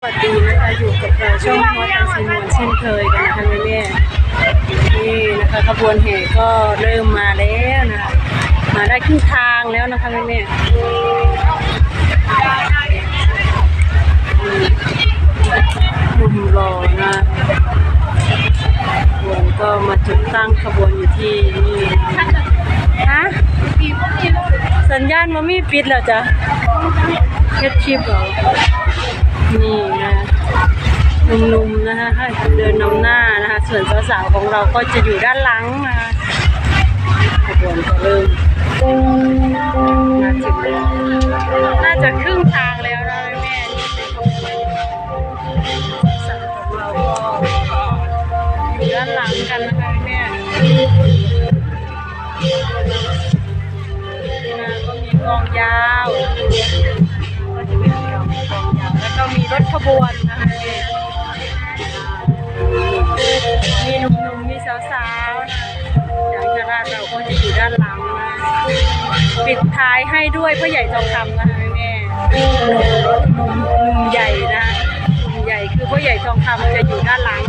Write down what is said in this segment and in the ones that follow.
สวัสดีนะคะอยู่กับเราช่องมอตันซีมวนเช่นเคยกันนะคะแม่แม่ๆนี่นะคะขบวนแห่ก็เริ่มมาแล้วนะคะมาได้ครึ่งทางแล้วนะคะแม่แม่ๆหนุ่มรอนะขบวนก็มาจุดตั้งขบวนอยู่ที่นี่ฮะสัญญาณมันมีปิดแล้วจ้ะเฮ็ดคลิปเหรอ นี่นะหนุ่มๆนะคะให้เดินนำหน้านะคะ ส่วนสาวๆของเราก็จะอยู่ด้านหลังนะคะขบวนก็เริ่ม มีรถขบวนนะคะมีหนุ่มๆมีสาวๆนะอย่างคณะเราก็จะอยู่ด้านหลังนะปิดท้ายให้ด้วยพ่อใหญ่จองคำนะคะแม่หนุ่มหนุ่มใหญ่นะหนุ่มใหญ่คือพ่อใหญ่จองคำจะอยู่ด้านหลัง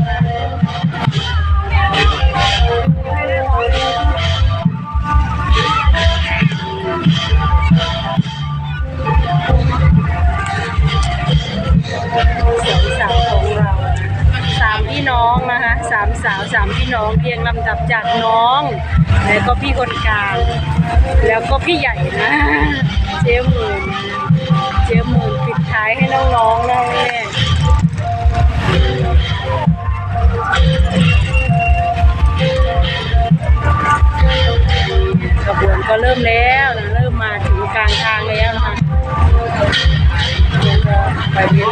สามพี่น้องเรียงลำดับจากน้อง แล้วก็พี่คนกลางแล้วก็พี่ใหญ่นะ เจ๊หมื่นเจ๊หมื่นปิดท้ายให้น้องๆนะแม่ขบวนก็เริ่มแล้วนะเริ่มมาถึงกลางทางแล้วนะคะไปเรื่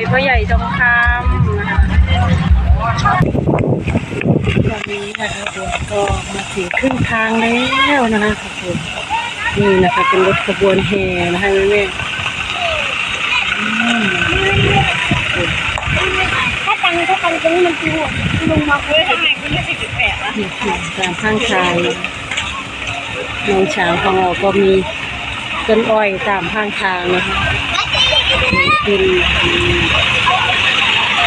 ยด้วยพ่อใหญ่ทองคำนะคะวันนี้นะคะเดี๋ยวก็มาถึงครึ่งทางแล้วนะคะขอบคุณนี่นะคะเป็นรถขบวนแห่นะคะแม่ๆถ้าตังถ้าตังตรงนี้มันคือหัวลงมาเพื่อทำไมคุณไม่สิบแปดอะนี่คือตามข้างทางน้องช้างของเราก็มีต้นอ้อยตามข้างทางนะคะ เป็น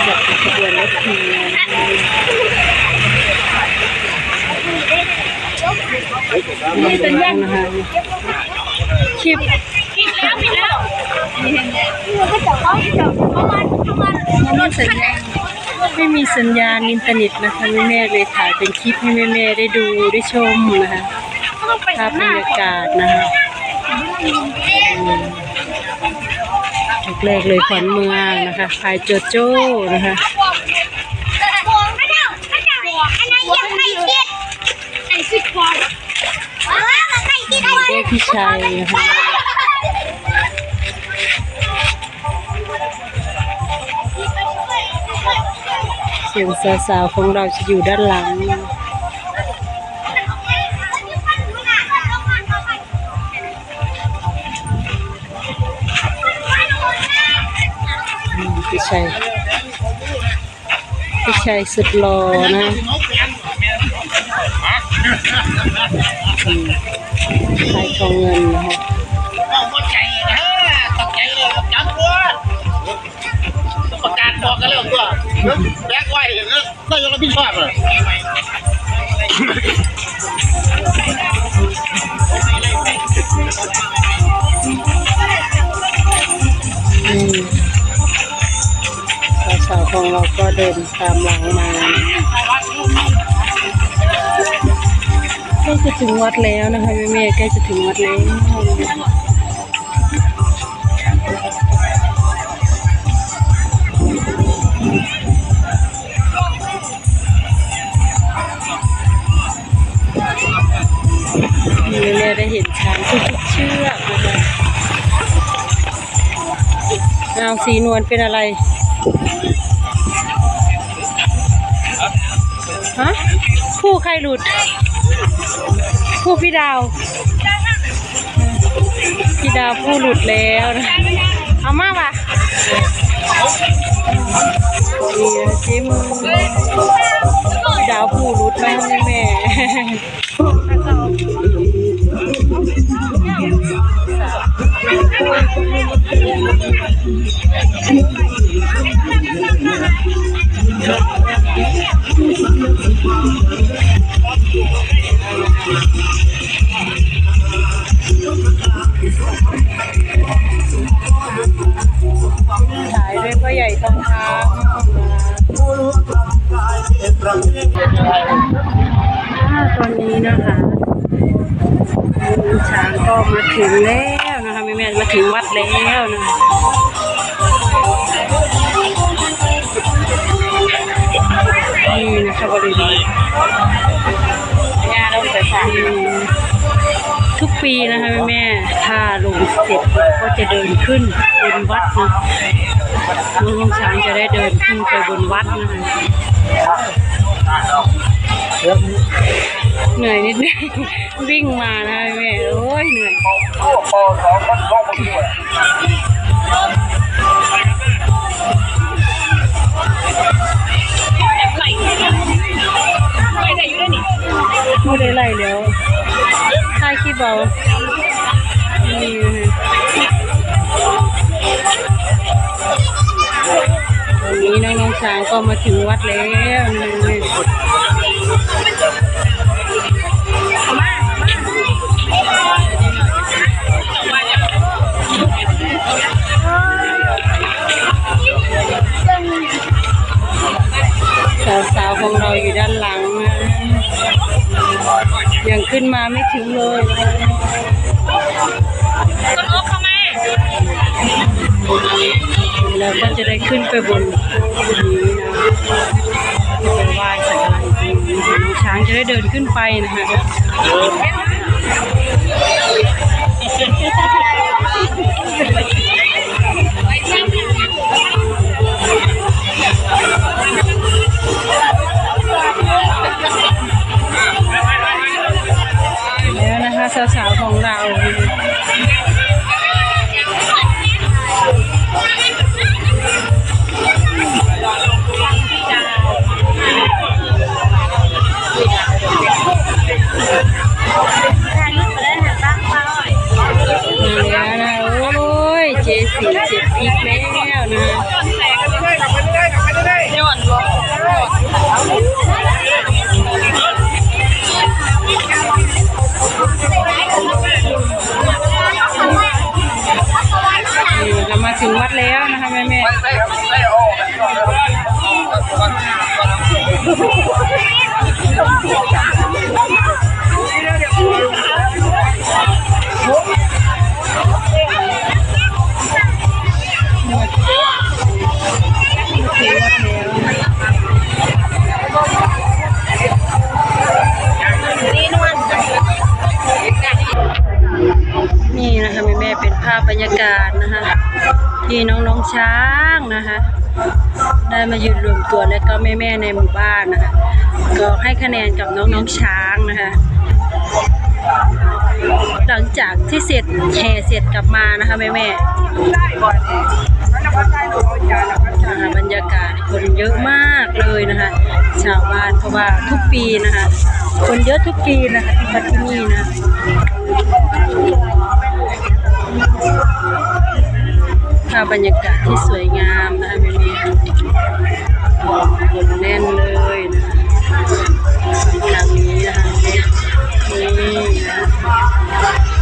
แบบขบวนรถเทียนี่เป็นยังนะคะคลิปปิดแล้วปิดแล้วมันก็จะเขาจะประมาณประมาไม่มีสัญญาณไม่มีสัญญาณอินเทอร์เน็ตนะคะแม่เลยถ่ายเป็นคลิปให้แม่ๆได้ดูได้ชมนะคะภาพบรรยากาศนะคะ แรกเลยขวัญเมืองนะคะพายโจโจ้นะคะบอกไม่ได้ไม่ได้บอกอันนั้นยังไม่คิดไอ้สิบฟองอ๋อไม่คิดไอ้เด็กพี่ชัยนะคะเสียงสาวๆของเราจะอยู่ด้านหลัง ชัยพี่ชัยสุดหล่อนะอืมขายทองเงินนะคะตกใจนะตกใจเลยจับจังตัวประกาศบอกกันแล้วตัวแบกไว้แล้วก็ยังรับผิดชอบเลย ของเราก็เดินตามหลังมาใกล้จะถึงวัดแล้วนะคะแม่แม่ใกล้จะถึงวัดแล้วนี่แม่ได้เห็นช้างทุกเชื่อกนะคะเอาสีนวลเป็นอะไร ฮะผู้ใครหลุดผู้พี่ดาว พี่ดาวผู้หลุดแล้วนะเอามาป่ะนี่นะจิ้มพี่ดาวผู้หลุดแล้วนี่แม่ ขายด้วยพ่อใหญ่ทองคำตอนนี้นะคะช้างก็มาถึงแล้วนะคะแม่แม่ๆมาถึงวัดแล้วนะคะ นี่นะคะบริเวณงานเราไปฝากทุกปีนะคะแม่ถ้าลงเสร็จเราก็จะเดินขึ้นบนวัดนะน้องช้างจะได้เดินขึ้นไปบนวัดนะคะเหนื่อยนิดนึงวิ่งมานะแม่โอ้ยเหนื่อย อนนี้น้องๆช้างก็มาถึงวัดแล้วนี่สาวๆของเราอยู่ด้านหลังนะยังขึ้นมาไม่ถึงเลยก็ลบเข้ามา แล้วก็จะได้ขึ้นไปบนนี้นะไปไหว้สักการะอีกทีน้องช้างจะได้เดินขึ้นไปนะคะ นะคะ ได้มายืนรวมตัวแล้วก็แม่ๆในหมู่บ้านนะคะ ก็ให้คะแนนกับน้องๆช้างนะคะ หลังจากที่เสร็จแห่เสร็จกลับมานะคะแม่แม่นะคะบรรยากาศคนเยอะมากเลยนะคะ ชาวบ้านเพราะว่าทุกปีนะคะ คนเยอะทุกปีนะคะที่วัดที่นี่นะ ภาพบรรยากาศที่สวยงามนะคะม่แม่คนแน่นเลยนะคะหลังนี้นะคะนี่นะคะ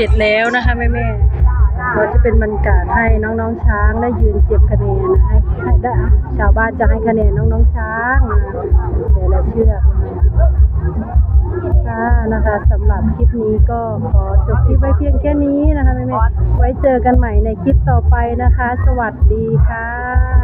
ร็จแล้วนะคะแม่แม่ๆก็จะเป็นบรรยากาศให้น้องๆช้างได้ยืนเก็บคะแนนนะให้ให้ได้ชาวบ้านจะให้คะแนนน้องๆช้างนะแต่ละเชือกค่ะนะคะสำหรับคลิปนี้ก็ขอจบคลิปไว้เพียงแค่นี้นะคะแม่แม่ไว้เจอกันใหม่ในคลิปต่อไปนะคะ สวัสดีค่ะ